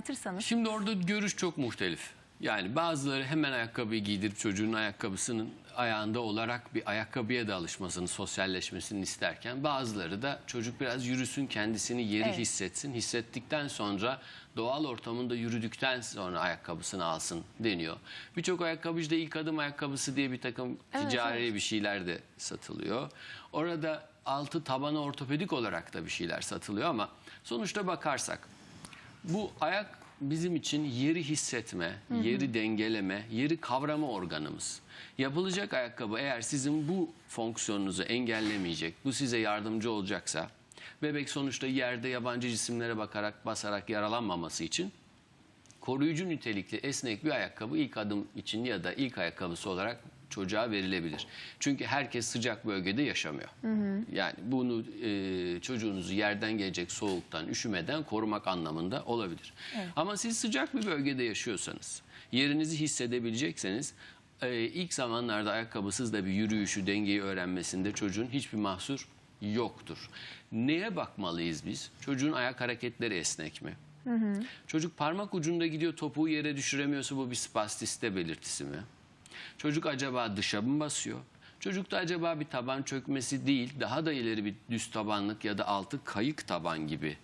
anlatırsanız. Şimdi orada görüş çok muhtelif. Yani bazıları hemen ayakkabıyı giydirip çocuğun ayakkabısının ayağında olarak bir ayakkabıya da alışmasını, sosyalleşmesini isterken bazıları da çocuk biraz yürüsün, kendisini yeri Evet. hissetsin. Hissettikten sonra doğal ortamında yürüdükten sonra ayakkabısını alsın deniyor. Birçok ayakkabıcıda ilk adım ayakkabısı diye bir takım Evet, ticari evet. bir şeyler de satılıyor. Orada altı tabanı ortopedik olarak da bir şeyler satılıyor ama sonuçta bakarsak bu ayak bizim için yeri hissetme, yeri dengeleme, yeri kavrama organımız. Yapılacak ayakkabı eğer sizin bu fonksiyonunuzu engellemeyecek, bu size yardımcı olacaksa, bebek sonuçta yerde yabancı cisimlere bakarak basarak yaralanmaması için koruyucu nitelikli esnek bir ayakkabı ilk adım için ya da ilk ayakkabısı olarak çocuğa verilebilir. Çünkü herkes sıcak bölgede yaşamıyor. Yani bunu e, çocuğunuzu yerden gelecek soğuktan, üşümeden korumak anlamında olabilir. Ama siz sıcak bir bölgede yaşıyorsanız, yerinizi hissedebilecekseniz e, ilk zamanlarda ayakkabısız da bir yürüyüşü, dengeyi öğrenmesinde çocuğun hiçbir mahsur yoktur. Neye bakmalıyız biz? Çocuğun ayak hareketleri esnek mi? Çocuk parmak ucunda gidiyor topuğu yere düşüremiyorsa bu bir spastiste belirtisi mi? Çocuk acaba dışa mı basıyor? Çocukta acaba bir taban çökmesi değil, daha da ileri bir düz tabanlık ya da altı kayık taban gibi.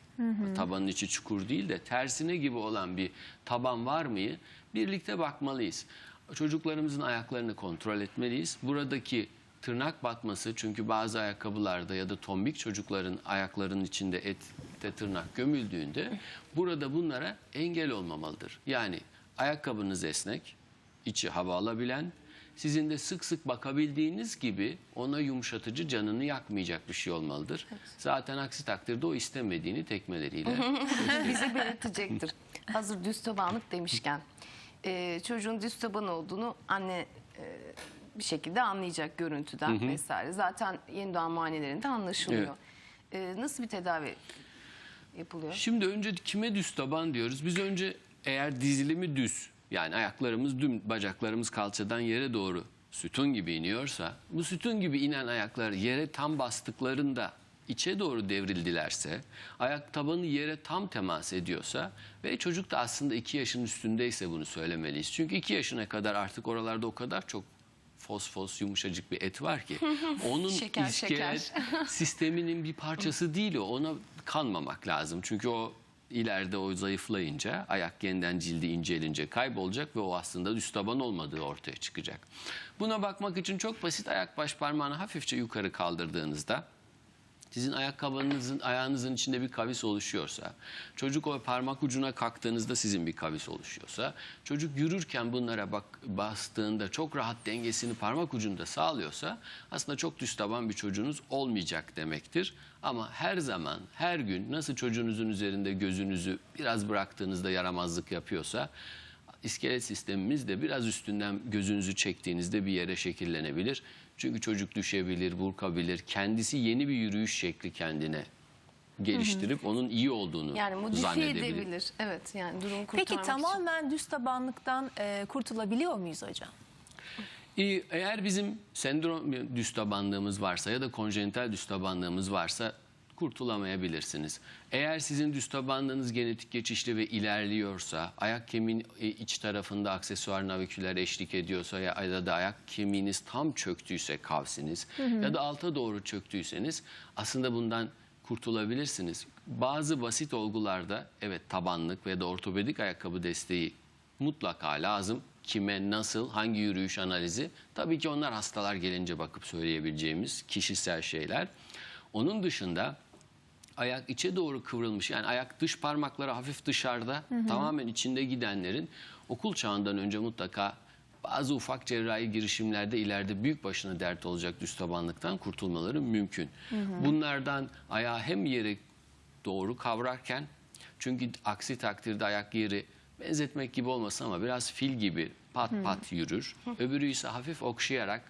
Tabanın içi çukur değil de tersine gibi olan bir taban var mıyı birlikte bakmalıyız. Çocuklarımızın ayaklarını kontrol etmeliyiz. Buradaki tırnak batması çünkü bazı ayakkabılarda ya da tombik çocukların ayaklarının içinde ette tırnak gömüldüğünde burada bunlara engel olmamalıdır. Yani ayakkabınız esnek, içi hava alabilen, sizin de sık sık bakabildiğiniz gibi ona yumuşatıcı canını yakmayacak bir şey olmalıdır. Zaten aksi takdirde o istemediğini tekmeleriyle bize belirtecektir. Hazır düz tabanlık demişken e, çocuğun düz taban olduğunu anne e, bir şekilde anlayacak görüntüden vesaire. Zaten yeni doğan muayenelerinde anlaşılıyor. E, nasıl bir tedavi yapılıyor? Şimdi önce kime düz taban diyoruz? Biz önce eğer dizilimi düz yani ayaklarımız düm bacaklarımız kalçadan yere doğru sütun gibi iniyorsa bu sütun gibi inen ayaklar yere tam bastıklarında içe doğru devrildilerse ayak tabanı yere tam temas ediyorsa ve çocuk da aslında 2 yaşın üstündeyse bunu söylemeliyiz. Çünkü 2 yaşına kadar artık oralarda o kadar çok fos fos yumuşacık bir et var ki onun Şeker, iskelet sisteminin bir parçası değil o. Ona kanmamak lazım. Çünkü o ileride o zayıflayınca ayak yeniden cildi incelince kaybolacak ve o aslında düz taban olmadığı ortaya çıkacak. Buna bakmak için çok basit ayak baş parmağını hafifçe yukarı kaldırdığınızda sizin ayakkabınızın ayağınızın içinde bir kavis oluşuyorsa, çocuk o parmak ucuna kalktığınızda sizin bir kavis oluşuyorsa, çocuk yürürken bunlara bak bastığında çok rahat dengesini parmak ucunda sağlıyorsa aslında çok düz taban bir çocuğunuz olmayacak demektir. Ama her zaman, her gün nasıl çocuğunuzun üzerinde gözünüzü biraz bıraktığınızda yaramazlık yapıyorsa iskelet sistemimiz de biraz üstünden gözünüzü çektiğinizde bir yere şekillenebilir. Çünkü çocuk düşebilir, burkabilir. Kendisi yeni bir yürüyüş şekli kendine geliştirip onun iyi olduğunu Yani modifiye zannedebilir. edebilir. Evet yani durumu kurtarmak Peki için. tamamen düz tabanlıktan e, kurtulabiliyor muyuz hocam? İyi, Eğer bizim sendrom düz tabanlığımız varsa ya da konjenital düz tabanlığımız varsa kurtulamayabilirsiniz. Eğer sizin düz tabanlığınız genetik geçişli ve ilerliyorsa, ayak kemiğin e, iç tarafında aksesuar naviküler eşlik ediyorsa ya da ayak kemiğiniz tam çöktüyse kavsiniz ya da alta doğru çöktüyseniz aslında bundan kurtulabilirsiniz. Bazı basit olgularda evet tabanlık ve da ortopedik ayakkabı desteği mutlaka lazım. Kime, nasıl, hangi yürüyüş analizi? Tabii ki onlar hastalar gelince bakıp söyleyebileceğimiz kişisel şeyler. Onun dışında ayak içe doğru kıvrılmış yani ayak dış parmakları hafif dışarıda tamamen içinde gidenlerin okul çağından önce mutlaka bazı ufak cerrahi girişimlerde ileride büyük başına dert olacak düz tabanlıktan kurtulmaları mümkün. Bunlardan ayağı hem yere doğru kavrarken çünkü aksi takdirde ayak yeri benzetmek gibi olmasın ama biraz fil gibi pat pat yürür. Öbürü ise hafif okşayarak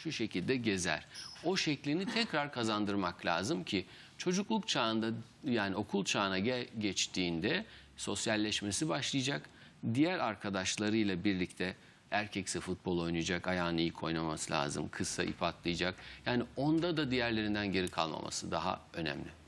şu şekilde gezer. O şeklini tekrar kazandırmak lazım ki çocukluk çağında yani okul çağına ge- geçtiğinde sosyalleşmesi başlayacak. Diğer arkadaşlarıyla birlikte erkekse futbol oynayacak, ayağını ilk oynaması lazım. Kızsa ip atlayacak. Yani onda da diğerlerinden geri kalmaması daha önemli.